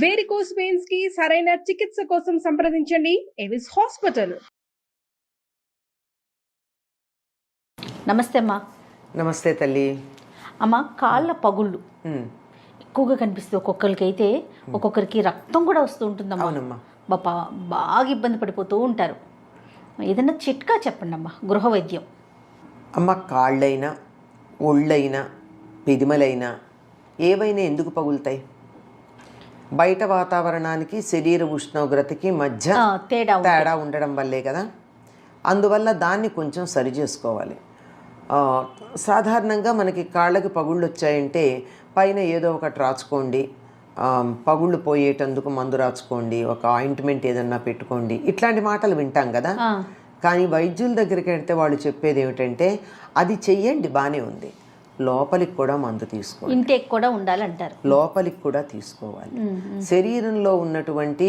Varicose వెయిన్స్కి సరైన చికిత్స కోసం సంప్రదించండి. ఎవిస్ హాస్పిటల్ నమస్తే అమ్మా. నమస్తే తల్లి. అమ్మ కాళ్ళ పగుళ్ళు. ఎక్కువగా కనిపిస్తుంది ఒక్కొక్కరికి అయితే ఒక్కొక్కరికి రక్తం కూడా వస్తూ ఉంటుందమ్మా. బాపా బాగా ఇబ్బంది పడిపోతూ ఉంటారు. ఏదైనా చిట్కా చెప్పండి అమ్మా గృహ వైద్యం. అమ్మ కాళ్ళైనా ఒళ్ళైనా పెదిమలైనా ఏవైనా ఎందుకు పగులుతాయి? బయట వాతావరణానికి శరీర ఉష్ణోగ్రతకి మధ్య తేడా. తేడా ఉండడం వల్లే కదా. అందువల్ల దాన్ని కొంచెం సరి చేసుకోవాలి. సాధారణంగా మనకి కాళ్ళకి పగుళ్ళు వచ్చాయంటే పైన ఏదో ఒకటి రాచుకోండి. పగుళ్ళు పోయేటందుకు మందు రాచుకోండి. ఒక ఆయింట్మెంట్ ఏదన్నా పెట్టుకోండి. ఇట్లాంటి మాటలు వింటాం కదా. కానీ వైద్యుల దగ్గరికి వెళ్తే వాళ్ళు చెప్పేది ఏమిటంటే అది చెయ్యండి బాగానే ఉంది. లోపలికి కూడా మందు తీసుకోండి ఇంటేక్ కూడా ఉండాలంటారు. లోపలికి కూడా తీసుకోవాలి. శరీరంలో ఉన్నటువంటి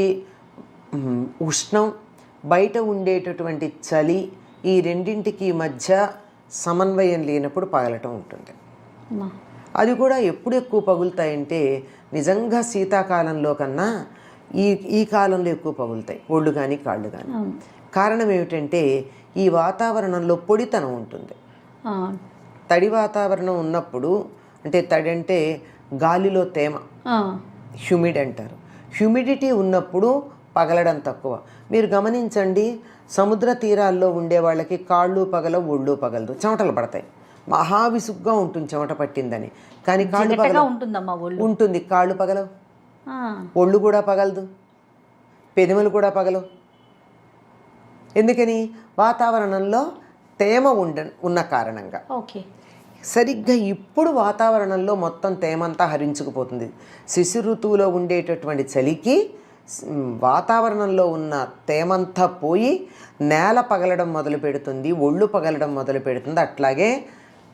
ఉష్ణం బయట ఉండేటటువంటి చలి ఈ రెండింటికి మధ్య సమన్వయం లేనప్పుడు పగలటం ఉంటుంది. అది కూడా ఎప్పుడు ఎక్కువ పగులుతాయంటే నిజంగా శీతాకాలంలో కన్నా ఈ ఈ కాలంలో ఎక్కువ పగులుతాయి. ఒళ్ళు కానీ కాళ్ళు కానీ కారణం ఏమిటంటే ఈ వాతావరణంలో పొడితనం ఉంటుంది. తడి వాతావరణం ఉన్నప్పుడు అంటే తడి అంటే గాలిలో తేమ. హ్యూమిడ్ అంటారు. హ్యూమిడిటీ ఉన్నప్పుడు పగలడం తక్కువ. మీరు గమనించండి సముద్ర తీరాల్లో ఉండే వాళ్ళకి కాళ్ళు పగల ఒళ్ళు పగలదు. చెమటలు పడతాయి. మహా విసుగ్గా ఉంటుంది చెమట పట్టిందని. కానీ కాళ్ళు పగల ఉంటుంది. కాళ్ళు పగలవు. ఒళ్ళు కూడా పగలదు. పెదములు కూడా పగలవు. ఎందుకని? వాతావరణంలో తేమ ఉండ ఉన్న కారణంగా. ఓకే. సరిగ్గా ఇప్పుడు వాతావరణంలో మొత్తం తేమంతా హరించుకుపోతుంది. శిశు ఋతువులో ఉండేటటువంటి చలికి వాతావరణంలో ఉన్న తేమంతా పోయి నేల పగలడం మొదలు పెడుతుంది ఒళ్ళు పగలడం మొదలు పెడుతుంది అట్లాగే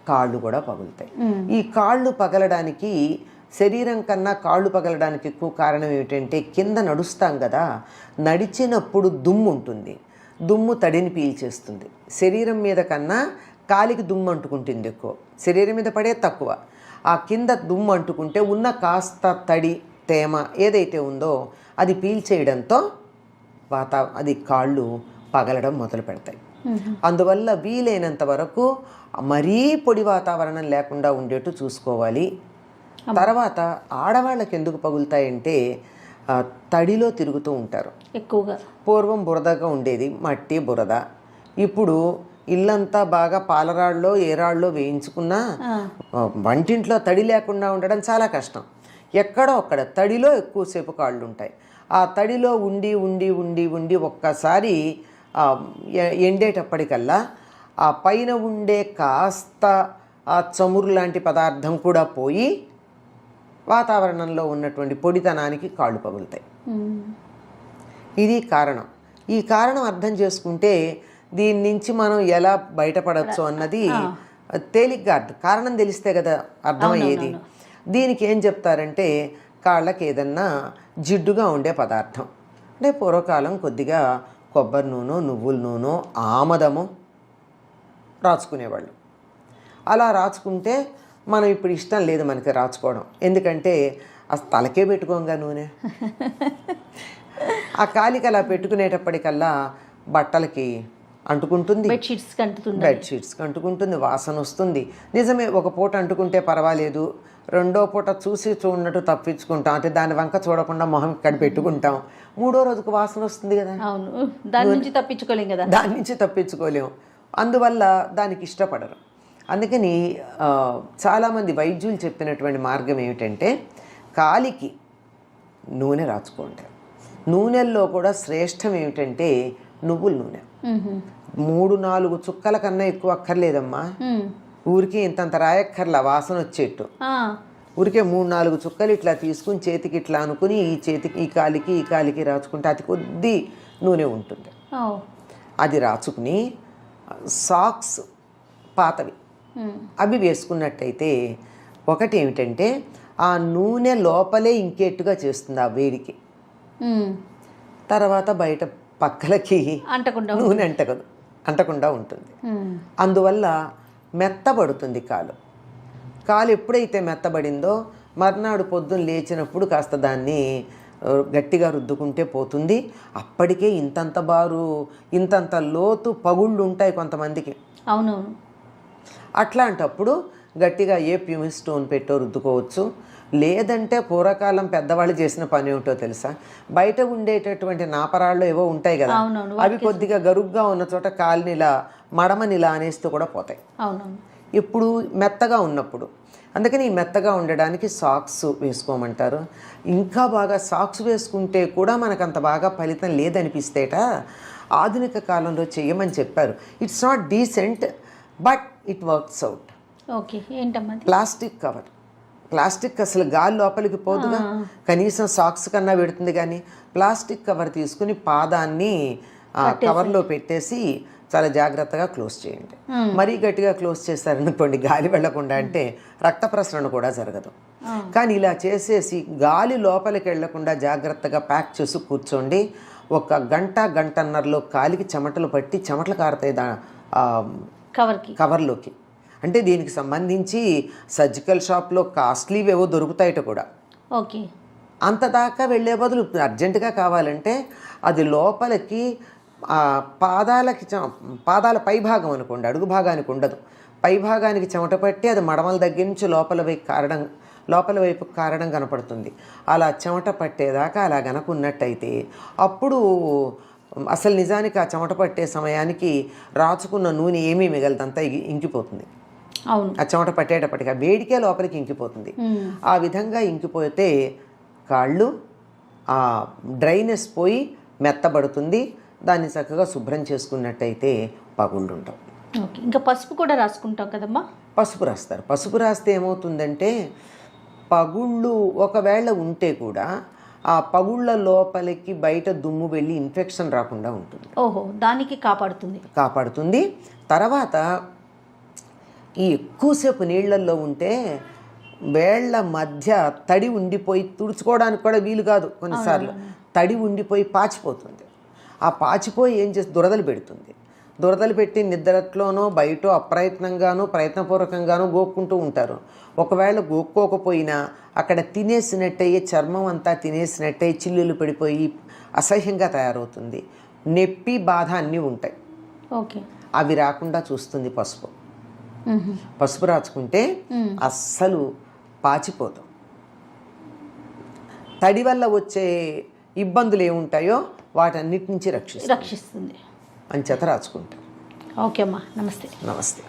కాళ్ళు కూడా పగులుతాయి. ఈ కాళ్ళు పగలడానికి శరీరం కన్నా కాళ్ళు పగలడానికి ఎక్కువ కారణం ఏమిటంటే కింద నడుస్తాం కదా నడిచినప్పుడు దుమ్ము ఉంటుంది. దుమ్ము తడిని పీల్చేస్తుంది. శరీరం మీద కన్నా కాలికి దుమ్ము అంటుకుంటుంది ఎక్కువ. శరీరం మీద పడే తక్కువ. ఆ కింద దుమ్ము అంటుకుంటే ఉన్న కాస్త తడి తేమ ఏదైతే ఉందో అది పీల్చేయడంతో వాతా అది కాళ్ళు పగలడం మొదలు పెడతాయి. అందువల్ల వీలైనంత వరకు మరీ పొడి వాతావరణం లేకుండా ఉండేట్టు చూసుకోవాలి. తర్వాత ఆడవాళ్ళకి ఎందుకు పగులుతాయంటే తడిలో తిరుగుతూ ఉంటారు. ఎక్కువగా. పూర్వం బురదగా ఉండేది మట్టి బురద. ఇప్పుడు ఇల్లంతా బాగా పాలరాళ్ళలో ఏరాళ్ళలో వేయించుకున్నా వంటింట్లో తడి లేకుండా ఉండడం చాలా కష్టం. ఎక్కడో అక్కడ తడిలో ఎక్కువసేపు కాళ్ళు ఉంటాయి ఆ తడిలో ఉండి ఉండి ఉండి ఉండి ఒక్కసారి ఎండేటప్పటికల్లా ఆ పైన ఉండే కాస్త ఆ చమురు లాంటి పదార్థం కూడా పోయి వాతావరణంలో ఉన్నటువంటి పొడితనానికి కాళ్ళు పగులుతాయి. ఇది కారణం. ఈ కారణం అర్థం చేసుకుంటే దీని నుంచి మనం ఎలా బయటపడచ్చు అన్నది తేలిగ్గా అర్థం. కారణం తెలిస్తే కదా అర్థమయ్యేది? దీనికి ఏం చెప్తారంటే కాళ్ళకి ఏదన్నా జిడ్డుగా ఉండే పదార్థం. అంటే పూర్వకాలం కొద్దిగా కొబ్బరి నూనె నువ్వుల నూనె ఆమదము రాచుకునేవాళ్ళు. అలా రాచుకుంటే మనం ఇప్పుడు ఇష్టం లేదు మనకి రాచుకోవడం. ఎందుకంటే అసలు తలకే పెట్టుకోంగా నూనె. ఆ కాలికి అలా పెట్టుకునేటప్పటికల్లా బట్టలకి అంటుకుంటుంది. బెడ్షీట్స్ కంటుతుంది బెడ్షీట్స్కి అంటుకుంటుంది వాసన వస్తుంది. నిజమే ఒక పూట అంటుకుంటే పర్వాలేదు. రెండో పూట చూసి చూడనట్టు తప్పించుకుంటాం. అంటే దాని వంక చూడకుండా మొహం ఇక్కడ పెట్టుకుంటాం. మూడో రోజుకు వాసన వస్తుంది కదా. అవును. దాని నుంచి తప్పించుకోలేం కదా. దాని నుంచి తప్పించుకోలేము అందువల్ల దానికి ఇష్టపడరు. అందుకని చాలామంది వైద్యులు చెప్పినటువంటి మార్గం ఏమిటంటే కాలికి నూనె రాచుకోండి. నూనెల్లో కూడా శ్రేష్టం ఏమిటంటే నువ్వుల నూనె. మూడు నాలుగు చుక్కల కన్నా ఎక్కువ అక్కర్లేదమ్మా. ఊరికి ఇంతంత రాయక్కర్లా వాసన వచ్చేట్టు. ఊరికే మూడు నాలుగు చుక్కలు ఇట్లా తీసుకుని చేతికి ఇట్లా అనుకుని ఈ చేతికి ఈ కాలికి ఈ కాలికి రాచుకుంటే అతి కొద్ది నూనె ఉంటుంది. అది రాచుకుని సాక్స్ పాతవి. అవి వేసుకున్నట్టయితే ఒకటి ఏమిటంటే ఆ నూనె లోపలే ఇంకేట్టుగా చేస్తుంది ఆ వేడికి. తర్వాత బయట పక్కలకి అంటకుండా నూనె అంటకదు అంటకుండా ఉంటుంది. అందువల్ల మెత్తబడుతుంది కాలు. కాలు ఎప్పుడైతే మెత్తబడిందో మర్నాడు పొద్దున్న లేచినప్పుడు కాస్త దాన్ని గట్టిగా రుద్దుకుంటే పోతుంది. అప్పటికే ఇంతంత బారు ఇంతంత లోతు పగుళ్ళు ఉంటాయి కొంతమందికి. అవునవును. అట్లాంటప్పుడు గట్టిగా ఏ ప్యూమి స్టోన్ పెట్టో రుద్దుకోవచ్చు. లేదంటే పూర్వకాలం పెద్దవాళ్ళు చేసిన పని ఏమిటో తెలుసా? బయట ఉండేటటువంటి నాపరాళ్ళు ఏవో ఉంటాయి కదా అవి కొద్దిగా గరుగ్గా ఉన్న చోట కాలినిలా మడమనిలా అనేస్తూ కూడా పోతాయి. ఇప్పుడు మెత్తగా ఉన్నప్పుడు అందుకని ఈ మెత్తగా ఉండడానికి సాక్స్ వేసుకోమంటారు. ఇంకా బాగా సాక్స్ వేసుకుంటే కూడా మనకు అంత బాగా ఫలితం లేదనిపిస్తేట ఆధునిక కాలంలో చేయమని చెప్పారు. It's not decent but it works out okay ఏంటమ్మా? ప్లాస్టిక్ కవర్ ప్లాస్టిక్ అసలు గాలి లోపలికి పోదుగా? కనీసం సాక్స్ కన్నా పెడుతుంది కానీ ప్లాస్టిక్ కవర్ తీసుకుని పాదాన్ని కవర్లో పెట్టేసి చాలా జాగ్రత్తగా క్లోజ్ చేయండి. మరీ గట్టిగా క్లోజ్ చేశారనుకోండి గాలి వెళ్ళకుండా అంటే రక్త ప్రసరణ కూడా జరగదు. కానీ ఇలా చేసేసి గాలి లోపలికి వెళ్ళకుండా జాగ్రత్తగా ప్యాక్ చేసి కూర్చోండి. ఒక గంట గంటన్నరలో కాలికి చెమటలు పట్టి చెమటలు కారుతాయి దా కవర్కి. కవర్లోకి. అంటే దీనికి సంబంధించి సర్జికల్ షాప్లో కాస్ట్లీవేవో దొరుకుతాయట కూడా. ఓకే. అంత దాకా వెళ్ళే బదులు అర్జెంటుగా కావాలంటే అది లోపలికి పాదాలకి పాదాల పై భాగం అనుకోండి అడుగు భాగానికి ఉండదు. పై భాగానికి చెమట పట్టి అది మడమల దగ్గర నుంచి లోపల వైపు కారడం లోపల వైపు కారడం కనపడుతుంది. అలా చెమట పట్టేదాకా అలా గనక ఉన్నట్టయితే అప్పుడు అసలు నిజానికి ఆ చెమట పట్టే సమయానికి రాచుకున్న నూనె ఏమీ మిగలదంతా ఇంకిపోతుంది. అవును. ఆ చెమట పట్టేటప్పటికి ఆ వేడికే లోపలికి ఇంకిపోతుంది. ఆ విధంగా ఇంకిపోతే కాళ్ళు ఆ డ్రైనెస్ పోయి మెత్తబడుతుంది. దాన్ని చక్కగా శుభ్రం చేసుకున్నట్టయితే పగుళ్ళు ఉండవు ఓకే. ఇంకా పసుపు కూడా రాసుకుంటాం కదమ్మా? పసుపు రాస్తారు. పసుపు రాస్తే ఏమవుతుందంటే పగుళ్ళు ఒకవేళ ఉంటే కూడా ఆ పగుళ్ళ లోపలికి బయట దుమ్ము వెళ్ళి ఇన్ఫెక్షన్ రాకుండా ఉంటుంది. ఓహో దానికి కాపాడుతుంది. కాపాడుతుంది. తర్వాత ఈ ఎక్కువసేపు నీళ్ళల్లో ఉంటే వేళ్ళ మధ్య తడి ఉండిపోయి తుడుచుకోవడానికి కూడా వీలు కాదు కొన్నిసార్లు. తడి ఉండిపోయి పాచిపోతుంది. ఆ పాచిపోయి ఏం చేసి దురదలు పెడుతుంది. దురదలు పెట్టి నిద్రలోనో బయట అప్రయత్నంగానో ప్రయత్నపూర్వకంగానో గోక్కుంటూ ఉంటారు. ఒకవేళ గోక్కోకపోయినా అక్కడ తినేసినట్టయి చర్మం అంతా తినేసినట్టయి చిల్లులు పడిపోయి అసహ్యంగా తయారవుతుంది. నొప్పి బాధ అన్నీ ఉంటాయి. ఓకే. అవి రాకుండా చూస్తుంది పసుపు. పసుపు రాచుకుంటే అస్సలు పాచిపోతాం. తడి వల్ల వచ్చే ఇబ్బందులు ఏముంటాయో వాటన్నిటి నుంచి రక్షిస్తుంది. రక్షిస్తుంది. అని చేత రాచుకుంటాం ఓకే అమ్మా. నమస్తే. నమస్తే.